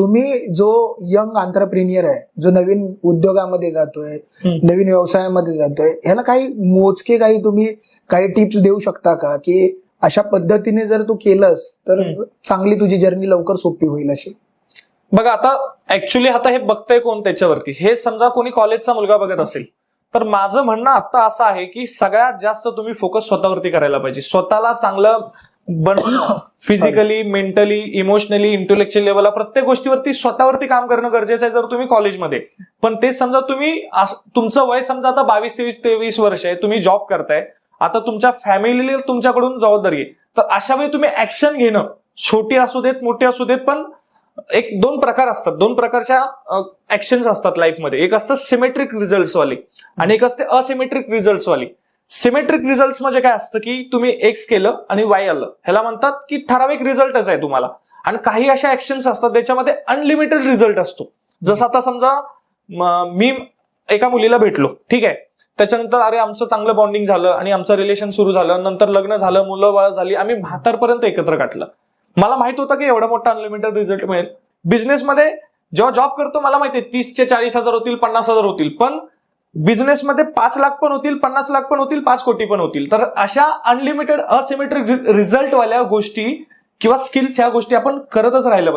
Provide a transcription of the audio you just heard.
तुम्ही जो यंग आंतरप्रिनियर आहे जो नवीन उद्योगामध्ये जातोय. नवीन व्यवसायामध्ये जातोय ह्याला काही मोजके काही तुम्ही काही टिप्स देऊ शकता का की अशा पद्धतीने जर तू केलंस तर. चांगली तुझी जर्नी लवकर सोपी होईल अशी बघा आता ऍक्च्युली आता हे बघतंय कोण त्याच्यावरती हे समजा कोणी कॉलेजचा मुलगा बघत असेल तर माझं म्हणणं आता असं आहे की सगळ्यात जास्त तुम्ही फोकस स्वतःवरती करायला पाहिजे स्वतःला चांगलं बनवणं फिजिकली मेंटली इमोशनली इंटलेक्च्युअल लेवलला प्रत्येक गोष्टीवरती स्वतःवरती काम करणं गरजेचं आहे जर तुम्ही कॉलेजमध्ये पण ते समजा तुम्ही तुमचं वय समजा आता बावीस तेवीस तेवीस वर्ष आहे तुम्ही जॉब करताय. आता तुमच्या फॅमिलीला तुमच्याकडून जबाबदारी आहे. तर अशा वेळी तुम्ही ऍक्शन घेणं छोटी असू देत मोठी असू देत पण एक दोन प्रकार असतात. दोन प्रकारच्या ऍक्शन्स असतात लाईफमध्ये एक असतं सिमेट्रिक रिझल्ट्सवाली आणि एक असते असिमेट्रिक रिझल्ट्सवाली सिमेट्रिक रिझल्ट म्हणजे काय असतं की तुम्ही एक्स केलं आणि वाय आलं. ह्याला म्हणतात की ठराविक रिझल्टच आहे तुम्हाला. आणि काही अशा ऍक्शन्स असतात त्याच्यामध्ये अनलिमिटेड रिझल्ट असतो. जसं आता समजा मी एका मुलीला भेटलो. ठीक आहे? त्याच्यानंतर अरे आमचं चांगलं बॉन्डिंग झालं आणि आमचं रिलेशन सुरू झालं. नंतर लग्न झालं मुलं बाळ झाली आम्ही म्हातारपर्यंत एकत्र काढलं मला माहीत होतं की एवढा मोठा अनलिमिटेड रिझल्ट मिळेल. बिझनेसमध्ये जेव्हा जॉब करतो मला माहिती आहे तीसचे चाळीस हजार होतील पन्नास हजार होतील. पण बिझनेसमध्ये पाच लाख पण होतील पन्नास लाख पण होतील पाच कोटी पण होतील. तर अशा अनलिमिटेड असिमेट्रिक रिझल्ट वाल्या गोष्टी किंवा स्किल्स ह्या गोष्टी आपण करतच राहिलं पाहिजे.